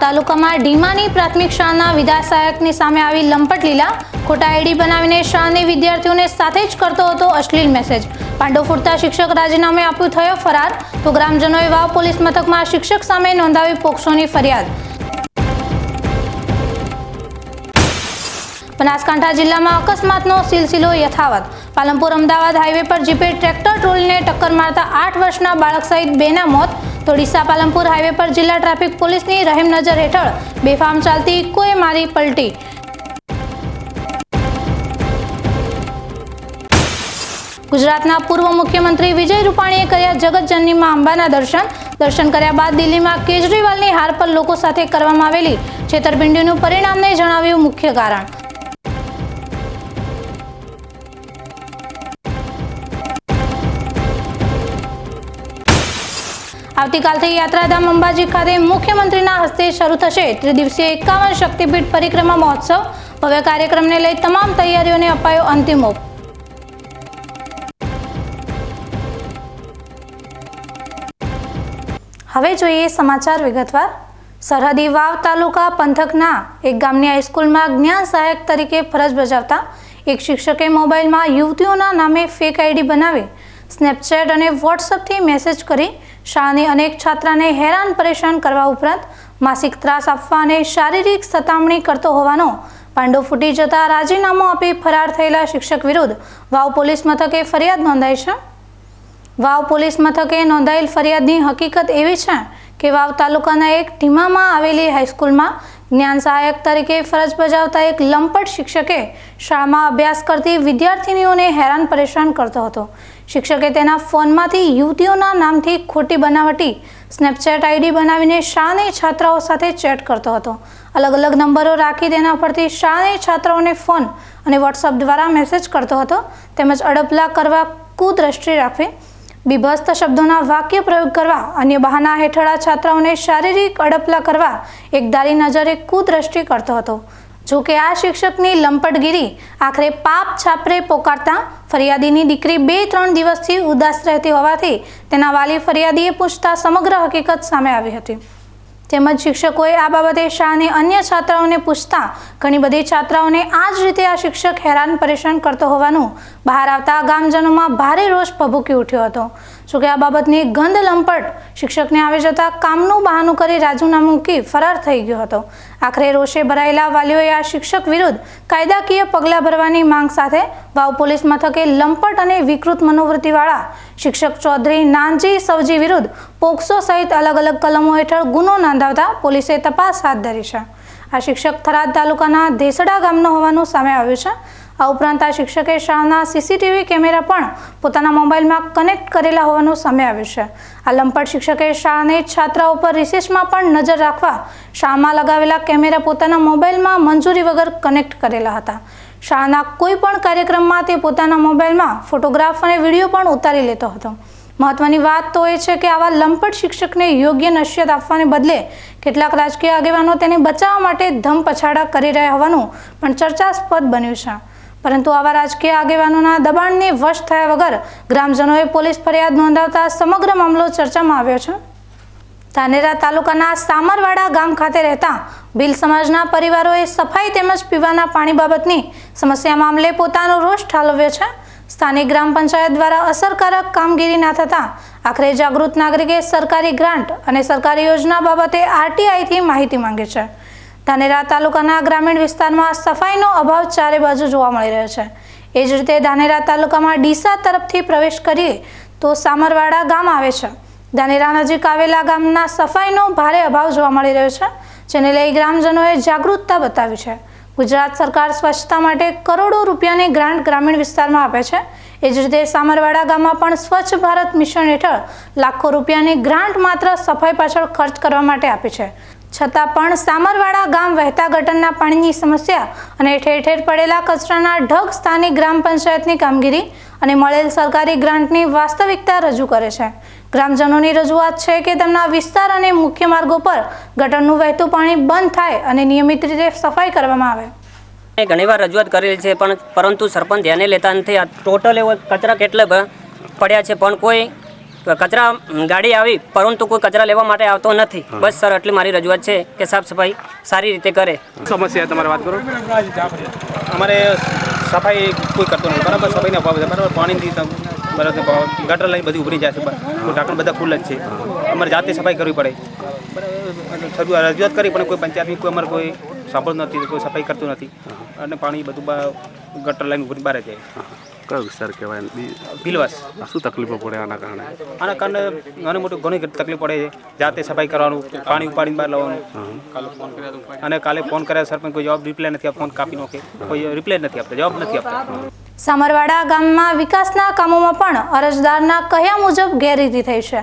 તાલુકામાં ડીમાની પ્રાથમિક શાળાના વિદ્યા સહાયકની સામે આવી લંપટ લીલા ખોટા આઈડી બનાવીને શાળાની વિદ્યાર્થીઓને સાથે જ કરતો હતો અશ્લીલ મેસેજ. પાંડો ફૂટતા શિક્ષક રાજીનામે આપ્યું થયો ફરાર. તો ગ્રામજનોએ વાવ પોલીસ મથકમાં શિક્ષક સામે નોંધાવી પોક્સોની ફરિયાદ. બનાસકાંઠા જિલ્લામાં અકસ્માતનો સિલસિલો યથાવત. પાલનપુર અમદાવાદ હાઈવે પર જીપે ટ્રેક્ટર ટ્રોલીને ટક્કર મારતા આઠ વર્ષના બાળક સહિત બેના મોત. ડીસા પાલનપુર હાઈવે પર જિલ્લા ટ્રાફિક પોલીસની રહેમ નજર હેઠળ બેફામ ચાલતી કોઈ મારી પલટી. ગુજરાતના પૂર્વ મુખ્યમંત્રી વિજય રૂપાણીએ કર્યા જગતજનની માં અંબાના દર્શન. દર્શન કર્યા બાદ દિલ્હીમાં કેજરીવાલની હાર પર લોકો સાથે કરવામાં આવેલી છેતરપિંડીનું પરિણામને જણાવ્યું મુખ્ય કારણ. આવતીકાલથી યાત્રાધામ અંબાજી ખાતે મુખ્યમંત્રીના હસ્તે શરૂ થશે ત્રિદિવસીય એકાવન શક્તિપીઠ પરિક્રમા મહોત્સવ. ભવ્ય કાર્યક્રમને લઈ તમામ તૈયારીઓને અપાયો અંતિમ હવે જોઈએ સમાચાર વિગતવાર. સરહદી વાવ તાલુકા પંથકના એક ગામની હાઈસ્કૂલમાં જ્ઞાન સહાયક તરીકે ફરજ બજાવતા એક શિક્ષકે મોબાઈલમાં યુવતીઓના નામે ફેક આઈડી બનાવી સ્નેપચેટ અને વોટ્સઅપથી મેસેજ કરી શાળાની અનેક છાત્રાને હેરાન પરેશાન કરવા ઉપરાંત માસિક ત્રાસ આપવા અને શારીરિક સતામણી કરતો હોવાનો પાંડો ફૂટી જતા રાજીનામું આપી ફરાર થયેલા શિક્ષક વિરુદ્ધ વાવ પોલીસ મથકે ફરિયાદ નોંધાઈ છે. વાવ પોલીસ મથકે નોંધાયેલ ફરિયાદની હકીકત એવી છે કે વાવ તાલુકાના એક ઢીમામાં આવેલી હાઈસ્કૂલમાં જ્ઞાન સહાયક તરીકે ફરજ બજાવતા એક લંપટ શિક્ષકે શાળામાં અભ્યાસ કરતી વિદ્યાર્થિનીઓને હેરાન પરેશાન કરતો હતો. શિક્ષકે તેના ફોનમાંથી યુવતીઓના નામથી ખોટી બનાવટી, સ્નેપચેટ આઈડી બનાવીને શાને છાત્રાઓ સાથે ચેટ કરતો હતો. અલગ અલગ નંબરો રાખી તેના પરથી શાને છાત્રાઓને ફોન અને વોટ્સઅપ દ્વારા મેસેજ કરતો હતો. તેમજ અડપલા કરવા કુદ્રષ્ટિ રાખવી બીભસ્ત શબ્દોના વાક્ય પ્રયોગ કરવા, અન્ય બહાના હેઠળ છાત્રાઓને શારીરિક અડપલા કરવા એકધારી નજરે કુદ્રષ્ટિ કરતો હતો. જો કે આ શિક્ષકની લંપટગીરી આખરે પાપ છાપરે પોકારતા ફરિયાદીની દીકરી બે ત્રણ દિવસથી ઉદાસ રહેતી હોવાથી તેના વાલી ફરિયાદીએ પૂછતા સમગ્ર હકીકત સામે આવી હતી. તેમજ શિક્ષકોએ આ બાબતે શાહને અન્ય છાત્રાઓને પૂછતા ઘણી બધી છાત્રાઓને આ જ રીતે આ શિક્ષક હેરાન પરેશાન કરતો હોવાનું બહાર આવતા ગામજનોમાં ભારે રોષ ભભૂકી ઉઠ્યો હતો. જોકે આ બાબતની ગંધ લંપટ શિક્ષકને આવી જતા કામનું બહાનું કરી રાજીનામું મૂકી ફરાર થઈ ગયો હતો. આખરે રોષે ભરાયેલા વાલીઓએ આ શિક્ષક વિરુદ્ધ કાયદાકીય પગલાં ભરવાની માંગ સાથે વાવ પોલીસ મથકે લંપટ અને વિકૃત મનોવૃત્તિવાળા શિક્ષક ચૌધરી નાનજી સવજી વિરુદ્ધ પોક્સો સહિત અલગ અલગ કલમો હેઠળ ગુનો નોંધાવતા પોલીસે તપાસ હાથ ધરી છે. આ શિક્ષક થરાદ તાલુકાના દેસડા ગામનો હોવાનું સામે આવ્યું છે. આ ઉપરાંત આ શિક્ષકે શાળાના સીસીટીવી કેમેરા પણ પોતાના મોબાઈલમાં કનેક્ટ કરેલા હોવાનું સામે આવ્યું છે. આ લંપટ શિક્ષકે શાળાને છાત્રાઓ પર રિસેસમાં પણ નજર રાખવા શાળામાં લગાવેલા કેમેરા પોતાના મોબાઈલમાં મંજૂરી વગર કનેક્ટ કરેલા હતા. શાળાના કોઈ પણ કાર્યક્રમમાં તે પોતાના મોબાઈલમાં ફોટોગ્રાફ અને વીડિયો પણ ઉતારી લેતો હતો. મહત્વની વાત તો એ છે કે આવા લંપટ શિક્ષકને યોગ્ય નશ્યત આપવાને બદલે કેટલાક રાજકીય આગેવાનો તેને બચાવવા માટે ધમ પછાડા કરી રહ્યા હોવાનું પણ ચર્ચાસ્પદ બન્યું છે. પરંતુ આવા રાજકીય આગેવાનોના દબાણને વશ થયા વગર ગ્રામજનોએ પોલીસ ફરિયાદ નોંધાવતા સમગ્ર મામલો ચર્ચામાં આવ્યો છે. ધાનેરા તાલુકાના સામરવાડા ગામ ખાતે રહેતા ભીલ સમાજના પરિવારોએ સફાઈ તેમજ પીવાના પાણી બાબતની સમસ્યા મામલે પોતાનો રોષ ઠાલવ્યો છે. સ્થાનિક ગ્રામ પંચાયત દ્વારા અસરકારક કામગીરી ના થતાં આખરે જાગૃત નાગરિકે સરકારી ગ્રાન્ટ અને સરકારી યોજના બાબતે આરટીઆઈથી માહિતી માંગે છે. ધાનેરા તાલુકાના ગ્રામીણ વિસ્તારમાં સફાઈનો અભાવ ચારે બાજુ જોવા મળી રહ્યો છે. એ જ રીતે ધાનેરા તાલુકામાં ડીસા તરફથી પ્રવેશ કરીએ તો સામરવાડા ગામ આવે છે. ધાનેરા નજીક આવેલા ગામના સફાઈનો ભારે અભાવ જોવા મળી રહ્યો છે, જેને લઈ ગ્રામજનોએ જાગૃતતા બતાવી છે. ગુજરાત સરકાર સ્વચ્છતા માટે કરોડો રૂપિયાની ગ્રાન્ટ ગ્રામીણ વિસ્તારમાં આપે છે. એ જ રીતે સામરવાડા ગામમાં પણ સ્વચ્છ ભારત મિશન હેઠળ લાખો રૂપિયાની ગ્રાન્ટ માત્ર સફાઈ પાછળ ખર્ચ કરવા માટે આપી છે. છતાં પણ સામરવાડા ગામ વહેતા ગટરના પાણીની સમસ્યા અને ઠેર ઠેર પડેલા કચરાના ઢગ સ્થાનિક ગ્રામ પંચાયતની કામગીરી અને મળેલ સરકારી ગ્રાન્ટની વાસ્તવિકતા રજૂ કરે છે. ગ્રામજનોની રજૂઆત છે કે તેમના વિસ્તાર અને મુખ્ય માર્ગો પર ગટરનું વહેતું પાણી બંધ થાય અને નિયમિત રીતે સફાઈ કરવામાં આવે. ઘણીવાર રજૂઆત કરેલી છે, પણ પરંતુ સરપંચ ધ્યાને લેતા નથી. આ ટોટલ એવો કચરા કેટલા પડ્યા છે, પણ કોઈ કચરા ગાડી આવી પરંતુ કોઈ કચરા લેવા માટે આવતો નથી. બસ સર એટલી મારી રજૂઆત છે કે સાફ સફાઈ સારી રીતે કરે. સમસ્યા તમારે વાત કરો. અમારે સફાઈ કોઈ કરતો નથી. બરાબર સફાઈના અભાવ છે. બરાબર પાણીથી બરાબર ગટર લાઈન બધી ઉભરી જાય છે. ઢાંકણ બધા ખુલ્લ જ છે. અમારે જાતે સફાઈ કરવી પડે. બરાબર રજૂઆત કરી પણ કોઈ પંચાયતની કોઈ અમારે કોઈ સાંભળતું નથી કોઈ સફાઈ કરતું નથી. અને પાણી બધું ગટર લાઈન ઉભરી બહાર જાય. કયો વિસ્તાર કહેવાય? ભીલવાસ શું તકલીફો પડે આના કારણે? આના કારણે ઘણી મોટી ઘણી તકલીફ પડે છે. જાતે સફાઈ કરવાનું પાણી ઉપાડીને બહાર લાવવાનું. અને કાલે ફોન કર્યા સરપંચ કોઈ જવાબ રિપ્લાય નથી ફોન કાપી નાખે. કોઈ રિપ્લાય નથી આપતા જવાબ નથી આપતા. સામરવાડા ગામમાં વિકાસના કામોમાં પણ અરજદારના કહ્યા મુજબ ગેરરીતિ થઈ છે.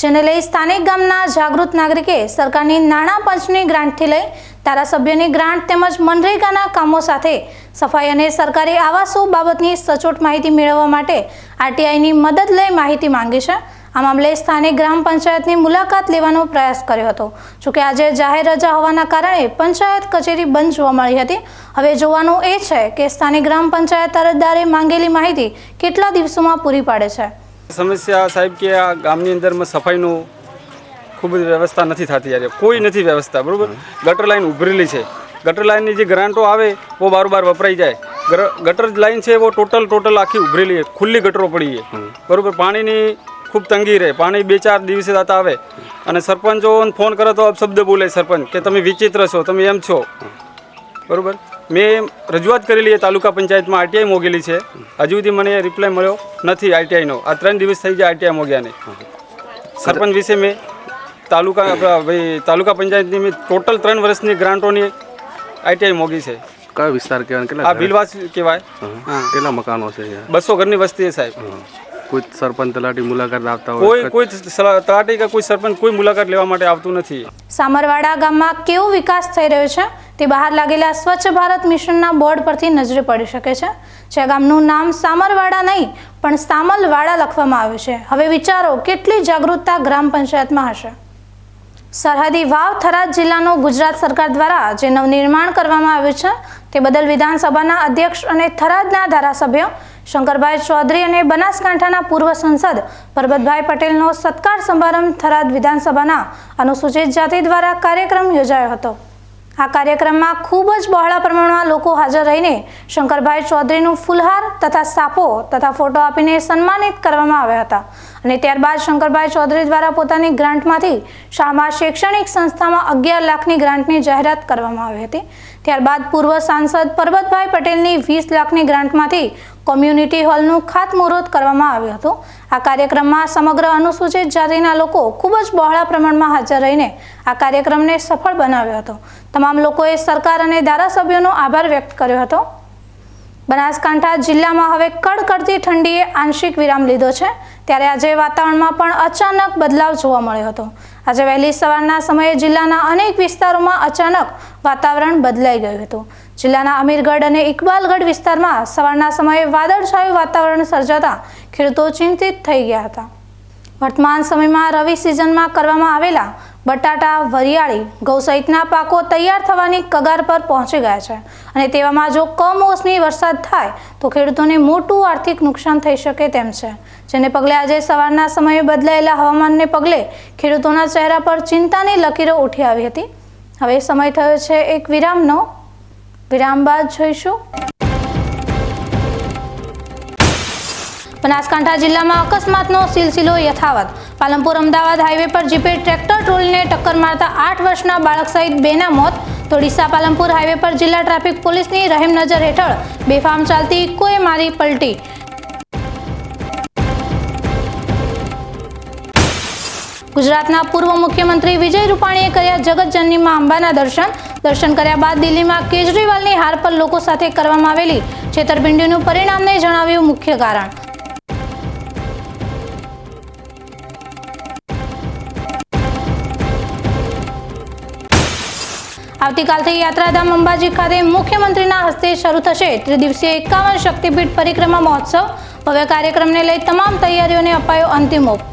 જેને લઈ સ્થાનિક ગામના જાગૃત નાગરિકે સરકારની નાણાં પંચની ગ્રાન્ટથી લઈ ધારાસભ્યની ગ્રાન્ટ તેમજ મનરેગાના કામો સાથે સફાઈ અને સરકારી આવાસો બાબતની સચોટ માહિતી મેળવવા માટે આરટીઆઈની મદદ લઈ માહિતી માંગી છે. આ મામલે સ્થાનિક ગ્રામ પંચાયતની મુલાકાત લેવાનો પ્રયાસ કર્યો હતો. જોકે આજે જાહેર રજા હોવાના કારણે પંચાયત કચેરી બંધ જોવા મળી હતી. હવે જોવાનું એ છે કે સ્થાનિક ગ્રામ પંચાયત અરજદારે માંગેલી માહિતી કેટલા દિવસોમાં પૂરી પાડે છે? સમસ્યા સાહેબ કે આ ગામની અંદરમાં સફાઈનું ખૂબ જ વ્યવસ્થા નથી થતી યાર કોઈ નથી વ્યવસ્થા બરાબર? ગટર લાઈન ઉભરેલી છે. ગટર લાઈનની જે ગ્રાન્ટો આવે વો બાર બાર વપરાઈ જાય. ગટર લાઈન છે વો ટોટલ ટોટલ આખી ઉભરેલી છે. ખુલ્લી ગટરો પડી છે. બરાબર? પાણીની ખૂબ તંગી રહે. પાણી બે ચાર દિવસે દાતા આવે. અને સરપંચો ફોન કરે તો અપશબ્દ બોલે સરપંચ કે તમે વિચિત્ર છો તમે એમ છો. બરોબર? મેં રજૂઆત કરેલી એ તાલુકા પંચાયતમાં આરટીઆઈ મોગેલી છે. હજુ સુધી મને રિપ્લાય મળ્યો નથી આરટીઆઈનો આ ત્રણ દિવસ થઈ જાય આરટીઆઈ મોગ્યાને સરપંચ વિશે મેં તાલુકા ભાઈ તાલુકા પંચાયતની મેં ટોટલ ત્રણ વર્ષની ગ્રાન્ટોની આઈટીઆઈ મોગી છે. કયો વિસ્તાર કહેવાય અને આ ભીલવાસ કહેવાય. હા. કેટલા મકાનો છે બસો ઘરની વસ્તી છે સાહેબ. કોઈ સરપંચ તલાટી મુલાકાત આવતા હોય કોઈ કોઈ તલાટી કે કોઈ સરપંચ કોઈ મુલાકાત લેવા માટે આવતું નથી. સામરવાડા ગામમાં કેવો વિકાસ થઈ રહ્યો છે? તે બહાર લાગેલા સ્વચ્છ ભારત મિશનના બોર્ડ પરથી નજરે પડી શકે છે. જે ગામનું નામ સામરવાડા નહીં પણ સામલવાડા લખવામાં આવ્યું છે. હવે વિચારો કેટલી જાગૃતતા ગ્રામ પંચાયતમાં હશે? સરહદી વાવ થરાદ જિલ્લાનું ગુજરાત સરકાર દ્વારા જે નવનિર્માણ કરવામાં આવ્યું છે તે બદલ વિધાનસભાના અધ્યક્ષ અને થરાદના ધારાસભ્ય શંકરભાઈ ચૌધરી અને બનાસકાંઠાના પૂર્વ સંસદ પરબતભાઈ પટેલનો સત્કાર સમારંભ થરાદ વિધાનસભાના અનુસૂચિત જાતિ દ્વારા કાર્યક્રમ યોજાયો હતો. આ કાર્યક્રમમાં ખૂબ જ બહોળા પ્રમાણમાં લોકો હાજર રહીને શંકરભાઈ ચૌધરીનું ફુલહાર તથા સાપો તથા ફોટો આપીને સન્માનિત કરવામાં આવ્યા હતા અને ત્યારબાદ શંકરભાઈ ચૌધરી દ્વારા પોતાની ગ્રાન્ટમાંથી શાળામાં શૈક્ષણિક સંસ્થામાં અગિયાર લાખની ગ્રાન્ટની જાહેરાત કરવામાં આવી હતી. ત્યારબાદ પૂર્વ સાંસદ પરબતભાઈ પટેલની વીસ લાખની ગ્રાન્ટમાંથી કોમ્યુનિટી હોલનું ખાતમુહૂર્ત કરવામાં આવ્યું હતું. આ કાર્યક્રમમાં સમગ્ર અનુસૂચિત જાતિના લોકો ખૂબ જ બહોળા પ્રમાણમાં હાજર રહીને આ કાર્યક્રમને સફળ બનાવ્યો હતો. તમામ લોકોએ સરકાર અને ધારાસભ્યોનો આભાર વ્યક્ત કર્યો હતો. બનાસકાંઠા જિલ્લામાં હવે કડકડતી ઠંડીએ આંશિક વિરામ લીધો છે. ત્યારે આજે વાતાવરણમાં પણ અચાનક બદલાવ જોવા મળ્યો હતો. આજે વહેલી સવારના સમયે જિલ્લાના અનેક વિસ્તારોમાં અચાનક વાતાવરણ બદલાઈ ગયું હતું. જિલ્લાના અમીરગઢ અને ઇકબાલગઢ વિસ્તારમાં સવારના સમયે વાદળછાયું વાતાવરણ સર્જાતા ખેડૂતો ચિંતિત થઈ ગયા હતા. વર્તમાન સમયમાં રવિ સિઝનમાં કરવામાં આવેલા બટાટા, વરિયાળી, ઘઉં સહિતના પાકો તૈયાર થવાની કગાર પર પહોંચી ગયા છે અને તેવામાં જો કમોસમી વરસાદ થાય તો ખેડૂતોને મોટું આર્થિક નુકસાન થઈ શકે તેમ છે. જેને પગલે આજે સવારના સમયે બદલાયેલા હવામાનને પગલે ખેડૂતોના ચહેરા પર ચિંતાની લકીરો ઉઠી આવી હતી. હવે સમય થયો છે એક વિરામનો. વિરામ બાદ જોઈશું. બનાસકાંઠા જિલ્લામાં અકસ્માતનો સિલસિલો યથાવત. પાલનપુર અમદાવાદ હાઈવે પર જીપે ટ્રેક્ટર ટ્રોલીને ટક્કર મારતા આઠ વર્ષના બાળક સહિત બેના મોત. તો ડીસા પાલનપુર હાઈવે પર જિલ્લા ટ્રાફિક પોલીસની રહેમ નજર હેઠળ બેફામ ચાલતી ઇકોએ મારી પલટી. ગુજરાતના પૂર્વ મુખ્યમંત્રી વિજય રૂપાણીએ કર્યા જગતજનનીમાં અંબાના દર્શન. દર્શન કર્યા બાદ દિલ્હીમાં કેજરીવાલની હાર પર લોકો સાથે કરવામાં આવેલી છેતરપિંડીનું પરિણામને જણાવ્યું મુખ્ય કારણ. આવતીકાલથી યાત્રાધામ અંબાજી ખાતે મુખ્યમંત્રીના હસ્તે શરૂ થશે ત્રિદિવસીય એકાવન શક્તિપીઠ પરિક્રમા મહોત્સવ. ભવ્ય કાર્યક્રમને લઈ તમામ તૈયારીઓને અપાયો અંતિમ ઓપ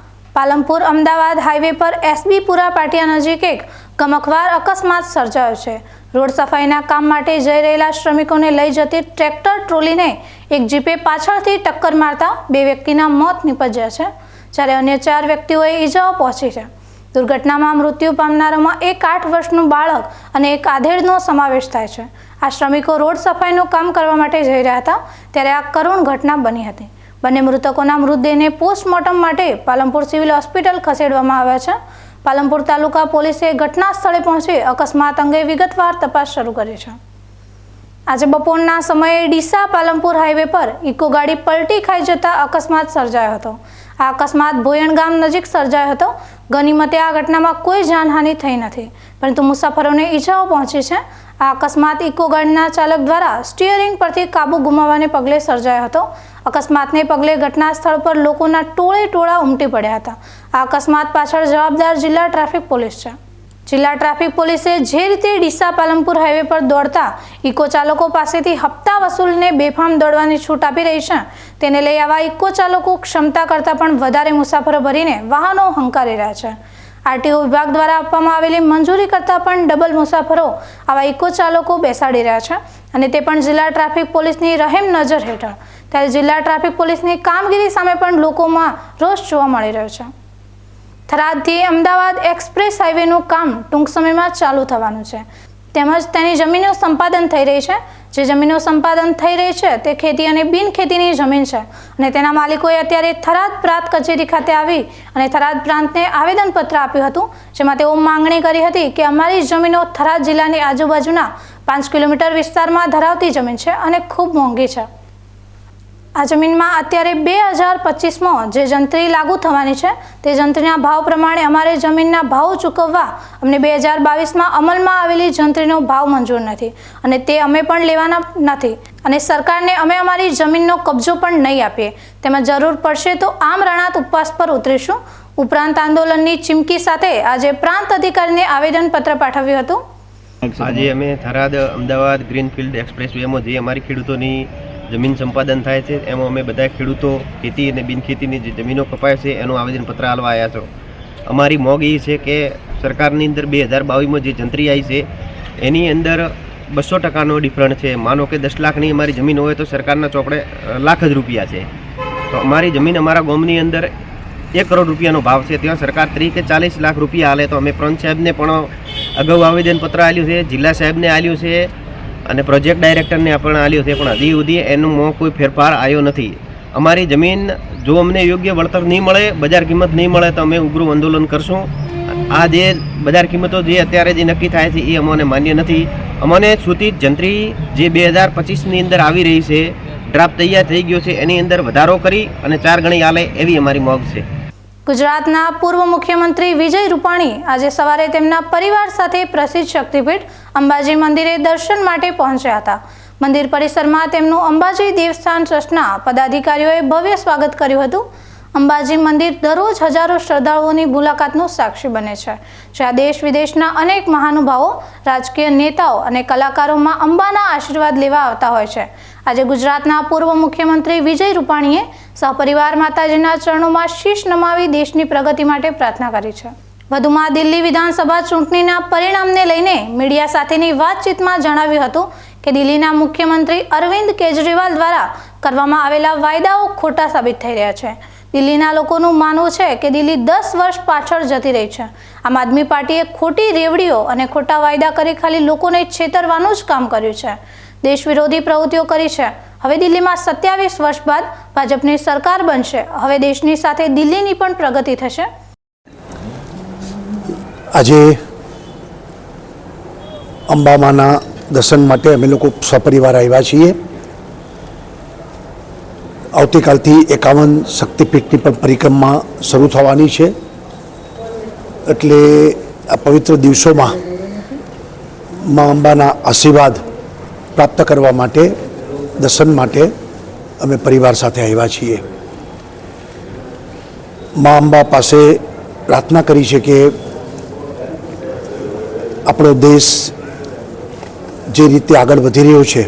પાલનપુર અમદાવાદ હાઈવે પર એસબી પુરા પાટિયા નજીક એક ગમખવાર અકસ્માત સર્જાયો છે. રોડ સફાઈના કામ માટે જઈ રહેલા શ્રમિકોને લઈ જતી ટ્રેક્ટર ટ્રોલીને એક જીપે પાછળથી ટક્કર મારતા બે વ્યક્તિના મોત નીપજ્યા છે, જ્યારે અન્ય ચાર વ્યક્તિઓએ ઈજાઓ પહોંચી છે. દુર્ઘટનામાં મૃત્યુ પામનારામાં એક આઠ વર્ષનું બાળક અને એક આધેડનો સમાવેશ થાય છે. આ શ્રમિકો રોડ સફાઈનું કામ કરવા માટે જઈ રહ્યા હતા, ત્યારે આ કરુણ ઘટના બની હતી. બંને મૃતકોના મૃતદેહને પોસ્ટમોર્ટમ માટે પાલનપુર સિવિલ હોસ્પિટલ ખસેડવામાં આવ્યા છે. પાલનપુર તાલુકા પોલીસે ઘટના સ્થળે પહોંચી અકસ્માત અંગે વિગતવાર તપાસ શરૂ કરી છે. આજે બપોરના સમયે ડીસા પાલમપુર હાઈવે પર ઇકો ગાડી પલટી ખાઈ જતા અકસ્માત સર્જાયો હતો. આ અકસ્માત ભોયણ ગામ નજીક સર્જાયો હતો. ગનીમતે આ ઘટનામાં કોઈ જાનહાનિ થઈ નથી, પરંતુ મુસાફરોને ઈજાઓ પહોંચી છે. આ અકસ્માત ઇકો ગાડીના ચાલક દ્વારા સ્ટીયરિંગ પરથી કાબુ ગુમાવવાને પગલે સર્જાયો હતો. અકસ્માતને પગલે ઘટના સ્થળ પર લોકોના ટોળે ટોળા ઉમટી પડ્યા હતા. આ અકસ્માત પાછળ જવાબદાર જિલ્લા ટ્રાફિક પોલીસ છે. જિલ્લા ટ્રાફિક પોલીસે જે રીતે ડીસા પાલનપુર હાઈવે પર દોડતા ઇકો ચાલકો પાસેથી હપ્તા વસૂલને બેફામ દોડવાની છૂટ આપી રહી છે. તેને લઈ આવા ઇકો ચાલકો ક્ષમતા કરતાં પણ વધારે મુસાફરો ભરીને વાહનો હંકારી રહ્યા છે. આરટીઓ વિભાગ દ્વારા આપવામાં આવેલી મંજૂરી કરતાં પણ ડબલ મુસાફરો આવા ઇકો ચાલકો બેસાડી રહ્યા છે અને તે પણ જિલ્લા ટ્રાફિક પોલીસની રહેમ નજર હેઠળ. ત્યારે જિલ્લા ટ્રાફિક પોલીસની કામગીરી સામે પણ લોકોમાં રોષ જોવા મળી રહ્યો છે. થરાદથી અમદાવાદ એક્સપ્રેસ હાઈવેનું કામ ટૂંક સમયમાં ચાલુ થવાનું છે. તેમજ તેની જમીનનું સંપાદન થઈ રહી છે. જે જમીનો સંપાદન થઈ રહી છે, તે ખેતી અને બિન ખેતીની જમીન છે. અને તેના માલિકોએ અત્યારે થરાદ પ્રાંત કચેરી ખાતે આવી અને થરાદ પ્રાંતને આવેદનપત્ર આપ્યું હતું, જેમાં તેઓ માંગણી કરી હતી કે અમારી જમીનો થરાદ જિલ્લાની આજુબાજુના પાંચ કિલોમીટર વિસ્તારમાં ધરાવતી જમીન છે અને ખૂબ મોંઘી છે. આ જમીનમાં અત્યારે બે હજાર પચીસમાં જે જંત્રી લાગુ થવાની છે, તે જંત્રીના ભાવ પ્રમાણે અમારે જમીનના ભાવ ચૂકવવા અમને બે હજાર બાવીસમાં અમલમાં આવેલી જંત્રીનો ભાવ મંજૂર નથી અને તે અમે પણ લેવાના નથી. અને સરકારને અમે અમારી જમીનનો કબજો પણ નહીં આપીએ. તેમાં જરૂર પડશે તો આમ રણાત ઉપવાસ પર ઉતરીશું. ઉપરાંત આંદોલનની ચીમકી સાથે આજે પ્રાંત અધિકારીને આવેદનપત્ર પાઠવ્યું હતું. આજે અમે થરાદ અમદાવાદ ગ્રીનફિલ્ડ એક્સપ્રેસ વેમાં જે અમારી ખેડૂતોની જમીન સંપાદન થાય છે, એમાં અમે બધા ખેડૂતો ખેતી અને બિનખેતીની જે જમીનો કપાય છે, એનું આવેદનપત્ર હાલવા આવ્યા છો. અમારી મોગ એ છે કે સરકારની અંદર બે હજાર બાવીસમાં જે જંત્રી આવી છે, એની અંદર બસો ટકાનો ડિફરન્ટ છે. માનો કે દસ લાખની અમારી જમીન હોય તો સરકારના ચોપડે લાખ જ રૂપિયા છે. તો અમારી જમીન અમારા ગામની અંદર એક કરોડ રૂપિયાનો ભાવ છે. ત્યાં સરકાર ત્રીસ કે ચાલીસ લાખ રૂપિયા હાલે તો અમે પ્રંત સાહેબને પણ અગાઉ આવેદનપત્ર આપ્યું છે, જિલ્લા સાહેબને આપ્યું છે અને પ્રોજેક્ટ ડાયરેક્ટરને પણ આલ્યો છે પણ હજી સુધી એનું કોઈ ફેરફાર આવ્યો નથી. અમારી જમીન જો અમને યોગ્ય વળતર નહીં મળે, બજાર કિંમત નહીં મળે, તો અમે ઉગ્ર આંદોલન કરશું. આ જે બજાર કિંમતો જે અત્યારે જે નક્કી થાય છે, એ અમને માન્ય નથી. અમને સૂચિત જંત્રી જે બે હજાર પચીસની અંદર આવી રહી છે, ડ્રાફ્ટ તૈયાર થઈ ગયો છે, એની અંદર વધારો કરી અને ચાર ગણી આલે એવી અમારી મોગ છે. ગુજરાતના પૂર્વ મુખ્યમંત્રી વિજય રૂપાણી આજે સવારે તેમના પરિવાર સાથે પ્રસિદ્ધ શક્તિપીઠ અંબાજી મંદિરે દર્શન માટે પહોંચ્યા હતા. મંદિર પરિસરમાં તેમનું અંબાજી દેવસ્થાન ટ્રસ્ટના પદાધિકારીઓએ ભવ્ય સ્વાગત કર્યું હતું. અંબાજી મંદિર દરરોજ હજારો શ્રદ્ધાળુઓની મુલાકાતનું સાક્ષી બને છે. જ્યાં દેશ વિદેશના અનેક મહાનુભાવો, રાજકીય નેતાઓ અને કલાકારોમાં અંબાના આશીર્વાદ લેવા આવતા હોય છે. આજે ગુજરાતના પૂર્વ મુખ્યમંત્રી વિજય રૂપાણીએ સહપરિવાર માતાજીના ચરણોમાં શીશ નમાવી દેશની પ્રગતિ માટે પ્રાર્થના કરી છે. વધુમાં દિલ્હી વિધાનસભા ચૂંટણીના પરિણામને લઈને મીડિયા સાથેની વાતચીતમાં જણાવ્યું હતું કે દિલ્હીના મુખ્યમંત્રી અરવિંદ કેજરીવાલ દ્વારા કરવામાં આવેલા વાયદાઓ ખોટા સાબિત થઈ રહ્યા છે. દિલ્હીના લોકોનું માનવું છે કે દિલ્હી દસ વર્ષ પાછળ જતી રહી છે. આમ આદમી પાર્ટીએ ખોટી રેવડીઓ અને ખોટા વાયદા કરી ખાલી લોકોને છેતરવાનું જ કામ કર્યું છે. દેશ વિરોધી પ્રવૃત્તિઓ કરી છે. હવે દિલ્હીમાં સત્યાવીસ વર્ષ બાદ ભાજપની સરકાર બનશે. હવે દેશની સાથે દિલ્હીની પણ પ્રગતિ થશે. આજે અંબામાના દર્શન માટે અમે લોકો સપરિવાર આવ્યા છીએ. આવતીકાલથી એકાવન શક્તિપીઠની પણ પરિક્રમા શરૂ થવાની છે. એટલે આ પવિત્ર દિવસોમાં મા અંબાના આશીર્વાદ પ્રાપ્ત કરવા માટે, દર્શન માટે અમે પરિવાર સાથે આવ્યા છીએ. મા અંબા પાસે પ્રાર્થના કરી છે કે આપણો દેશ જે રીતે આગળ વધી રહ્યો છે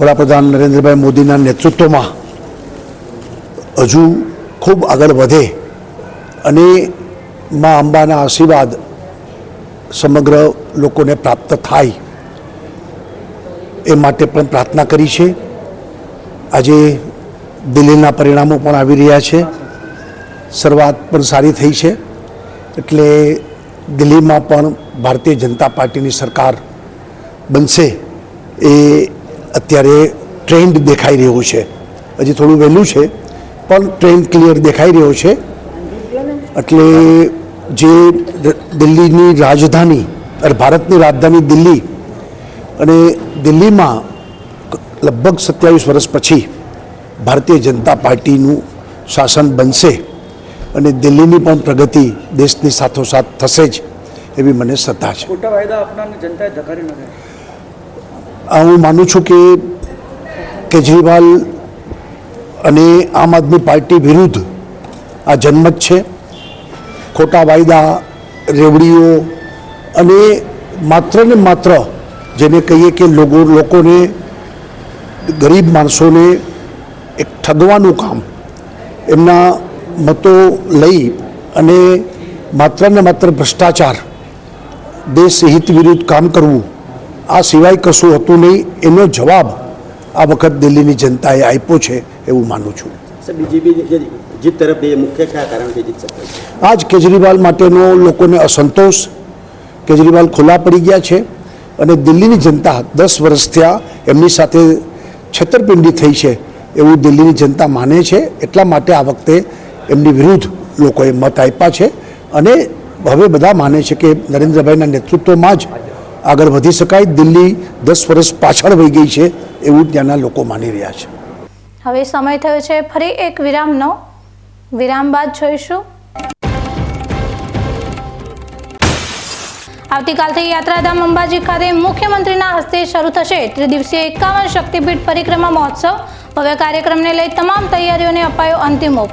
વડાપ્રધાન નરેન્દ્રભાઈ મોદીના નેતૃત્વમાં હજુ ખૂબ આગળ વધે અને મા અંબાના આશીર્વાદ સમગ્ર લોકોને પ્રાપ્ત થાય એ માટે પણ પ્રાર્થના કરી છે. આજે દિલ્હીના પરિણામો પણ આવી રહ્યા છે. શરૂઆત પણ સારી થઈ છે. એટલે દિલ્હીમાં પણ ભારતીય જનતા પાર્ટીની સરકાર બનશે એ અત્યારે ટ્રેન્ડ દેખાઈ રહ્યો છે. હજી થોડું વહેલું છે, પણ ટ્રેન્ડ ક્લિયર દેખાઈ રહ્યો છે. એટલે જે દિલ્હીની રાજધાની અને ભારતની રાજધાની દિલ્હી અને દિલ્હીમાં લગભગ સત્યાવીસ વર્ષ પછી ભારતીય જનતા પાર્ટીનું શાસન બનશે અને દિલ્હીની પણ પ્રગતિ દેશની સાથોસાથ થશે જ એવી મને સત્તા છે. ખોટા વાયદા આપનારને જનતાએ ધકારી આ હું માનું છું કે કેજરીવાલ અને આમ આદમી પાર્ટી વિરુદ્ધ આ જન્મત છે. ખોટા વાયદા, રેવડીઓ અને માત્ર ને માત્ર જેને કહીએ કે લોકો લોકોને, ગરીબ માણસોને એક ઠગવાનું કામ, એમના મતો લઈ અને માત્ર ને માત્ર ભ્રષ્ટાચાર દેશ હિત વિરુદ્ધ કામ કરવું આ સિવાય કશું હતું નહીં એનો જવાબ આ વખત દિલ્હીની જનતાએ આપ્યો છે એવું માનું છું. બીજેપી જીત તરફ એ મુખ્ય કયા કારણથી જીત શકે આ જ કેજરીવાલ માટેનો લોકોને અસંતોષ. કેજરીવાલ ખુલ્લા પડી ગયા છે અને દિલ્હીની જનતા દસ વર્ષ થયા એમની સાથે છેતરપિંડી થઈ છે એવું દિલ્હીની જનતા માને છે. એટલા માટે આ વખતે એમની વિરુદ્ધ લોકોએ મત આપ્યા છે અને હવે બધા માને છે કે નરેન્દ્રભાઈના નેતૃત્વમાં જ આગળ વધી શકાય. દિલ્હી દસ વર્ષ પાછળ વહી ગઈ છે એવું ત્યાંના લોકો માની રહ્યા છે. હવે સમય થયો છે ફરી એક વિરામનો. વિરામ બાદ જોઈશું. આવતીકાલથી યાત્રાધામ અંબાજી ખાતે મુખ્યમંત્રીના હસ્તે શરૂ થશે ત્રિદિવસીય એકાવન શક્તિપીઠ પરિક્રમા મહોત્સવ. હવે કાર્યક્રમને લઈ તમામ તૈયારીઓને અપાયો અંતિમ ઓપ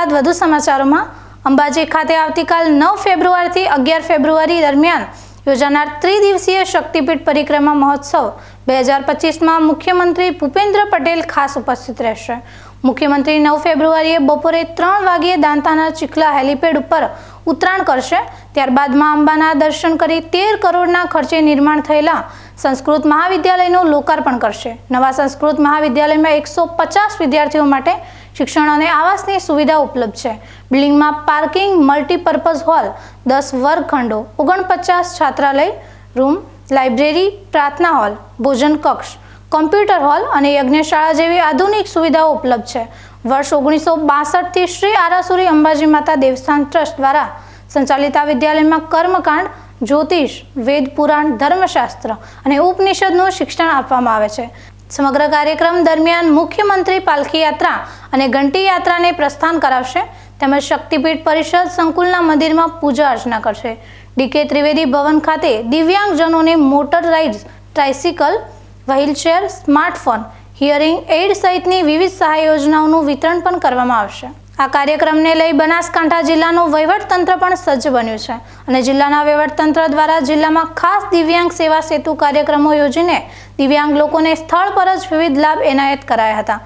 બાદ વધુ સમાચારોમાં અંબાજી ખાતે આવતીકાલ નવ ફેબ્રુઆરીથી અગિયાર ફેબ્રુઆરી દરમિયાન યોજાનાર ત્રિદિવસીય શક્તિપીઠ પરિક્રમા મહોત્સવ બે હજાર પચીસમાં મુખ્યમંત્રી ભૂપેન્દ્ર પટેલ ખાસ ઉપસ્થિત રહેશે. મુખ્યમંત્રી નવ ફેબ્રુઆરીએ બપોરે ત્રણ વાગ્યે દાંતાના ચીખલા હેલીપેડ ઉપર ઉતરાણ કરશે. ત્યારબાદ મા અંબાના દર્શન કરી તેર કરોડના ખર્ચે નિર્માણ થયેલા સંસ્કૃત મહાવિદ્યાલયનું લોકાર્પણ કરશે. નવા સંસ્કૃત મહાવિદ્યાલયમાં એકસો પચાસ વિદ્યાર્થીઓ માટે શિક્ષણ અને આવાસની સુવિધા ઉપલબ્ધ છે. બિલ્ડિંગમાં પાર્કિંગ, મલ્ટીપર્પઝ હોલ, દસ વર્ગખંડો, ઓગણપચાસ છાત્રાલય, રૂમ, લાઇબ્રેરી, પ્રાર્થના હોલ, ભોજન કક્ષ, કોમ્પ્યુટર હોલ અને યજ્ઞશાળા જેવી આધુનિક સુવિધાઓ ઉપલબ્ધ છે. વર્ષ ઓગણીસો બાસઠથી શ્રી આરાસુરી અંબાજી માતા દેવસ્થાન ટ્રસ્ટ દ્વારા સંચાલિત આ વિદ્યાલયમાં કર્મકાંડ, જ્યોતિષ, વેદ પુરાણ, ધર્મશાસ્ત્ર અને ઉપનિષદનું શિક્ષણ આપવામાં આવે છે. સમગ્ર કાર્યક્રમ દરમિયાન મુખ્યમંત્રી પાલખી યાત્રા અને ઘંટી યાત્રાને પ્રસ્થાન કરાવશે. તેમજ શક્તિપીઠ પરિષદ સંકુલના મંદિરમાં પૂજા અર્ચના કરશે. ડીકે ત્રિવેદી ભવન ખાતે દિવ્યાંગજનોને motor rides tricycle wheelchair smartphone, hearing aid સહિતની વિવિધ સહાય યોજનાઓનું વિતરણ પણ કરવામાં આવશે. આ કાર્યક્રમને લઈ બનાસકાંઠા જિલ્લાનું વહીવટતંત્ર પણ સજ્જ બન્યું છે અને જિલ્લાના વહીવટતંત્ર દ્વારા જિલ્લામાં ખાસ દિવ્યાંગ સેવા સેતુ કાર્યક્રમો યોજીને દિવ્યાંગ લોકોને સ્થળ પર જ વિવિધ લાભ એનાયત કરાયા હતા.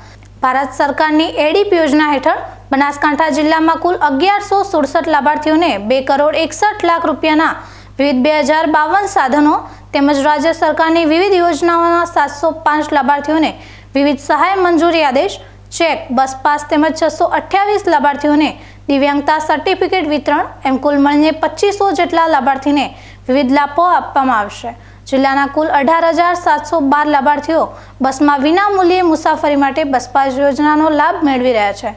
ભારત સરકારની એડીપ યોજના હેઠળ બનાસકાંઠા જિલ્લામાં કુલ અગિયારસો સુડસઠ લાભાર્થીઓને બે કરોડ એકસઠ લાખ રૂપિયાના વિવિધ બે હજાર બાવન સાધનો તેમજ રાજ્ય સરકારની વિવિધ યોજનાઓના સાતસો પાંચ લાભાર્થીઓને વિવિધ સહાય મંજૂરી આદેશ ચેક, બસ પાસ તેમજ છસો અઠ્યાવીસ લાભાર્થીઓને દિવ્યાંગતા સર્ટિફિકેટ વિતરણ એમ કુલ મળીને પચીસો જેટલા લાભાર્થીને વિવિધ લાભો આપવામાં આવશે. જિલ્લાના કુલ અઢાર હજાર સાતસો બાર લાભાર્થીઓ બસમાં વિનામૂલ્યે મુસાફરી માટે બસ પાસ યોજનાનો લાભ મેળવી રહ્યા છે.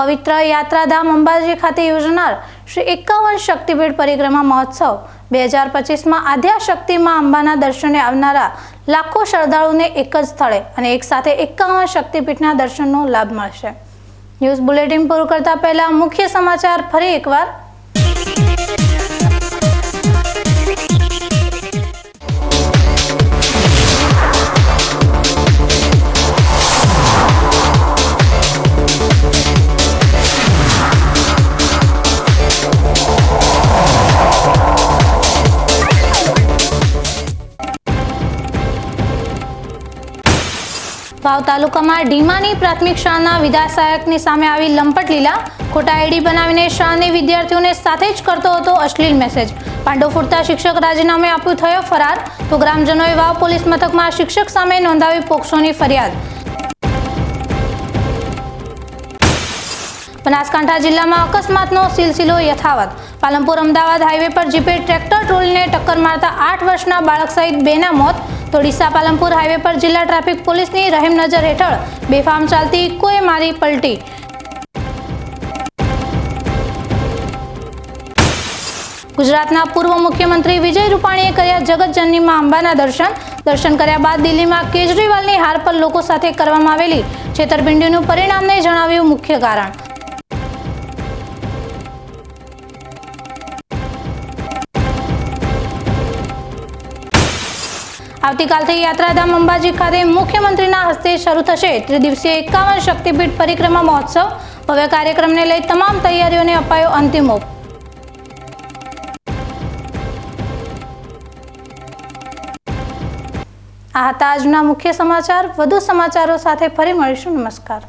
પવિત્ર યાત્રાધામ અંબાજી ખાતે યોજાનાર શ્રી એકાવન શક્તિપીઠ પરિક્રમા મહોત્સવ. બે હજાર પચીસમાં આધ્યા શક્તિમાં અંબાના દર્શને આવનારા લાખો શ્રદ્ધાળુને એક જ સ્થળે અને એક સાથે એકાવન શક્તિપીઠના દર્શનનો લાભ મળશે. ન્યૂઝ બુલેટિન પૂરું કરતા પહેલા મુખ્ય સમાચાર ફરી એકવાર. વાવ તાલુકામાં ડીમાની પ્રાથમિક શાળાના વિદ્યા સહાયકની સામે આવી લંપટ લીલા ખોટા આઈડી બનાવીને શાળાની વિદ્યાર્થીઓને સાથે જ કરતો હતો અશ્લીલ મેસેજ. પાંડો ફૂટતા શિક્ષક રાજીનામે આપ્યું થયો ફરાર. તો ગ્રામજનોએ વાવ પોલીસ મથકમાં શિક્ષક સામે નોંધાવી પોક્સોની ફરિયાદ. બનાસકાંઠા જિલ્લામાં અકસ્માતનો સિલસિલો યથાવત. પાલનપુર અમદાવાદ હાઈવે પર જીપે ટ્રેક્ટર ટ્રોલીને ટક્કર મારતા આઠ વર્ષના બાળક સહિત બેના મોત. તો ડીસા પાલનપુર હાઈવે પર જિલ્લા ટ્રાફિક પોલીસની રહેમ નજર હેઠળ બેફામ ચાલતી કોઈ મારી પલટી. ગુજરાતના પૂર્વ મુખ્યમંત્રી વિજય રૂપાણીએ કર્યા જગતજનની માં અંબાના દર્શન. દર્શન કર્યા બાદ દિલ્હીમાં કેજરીવાલની હાર પર લોકો સાથે કરવામાં આવેલી છેતરપિંડીનું પરિણામને જણાવ્યું મુખ્ય કારણ. આવતીકાલથી યાત્રાધામ અંબાજી ખાતે મુખ્યમંત્રીના હસ્તે શરૂ થશે ત્રિદિવસીય એકાવન શક્તિપીઠ પરિક્રમા મહોત્સવ. ભવ્ય કાર્યક્રમને લઈ તમામ તૈયારીઓને અપાયો અંતિમ આ હતા આજના મુખ્ય સમાચાર. વધુ સમાચારો સાથે ફરી મળીશું. નમસ્કાર.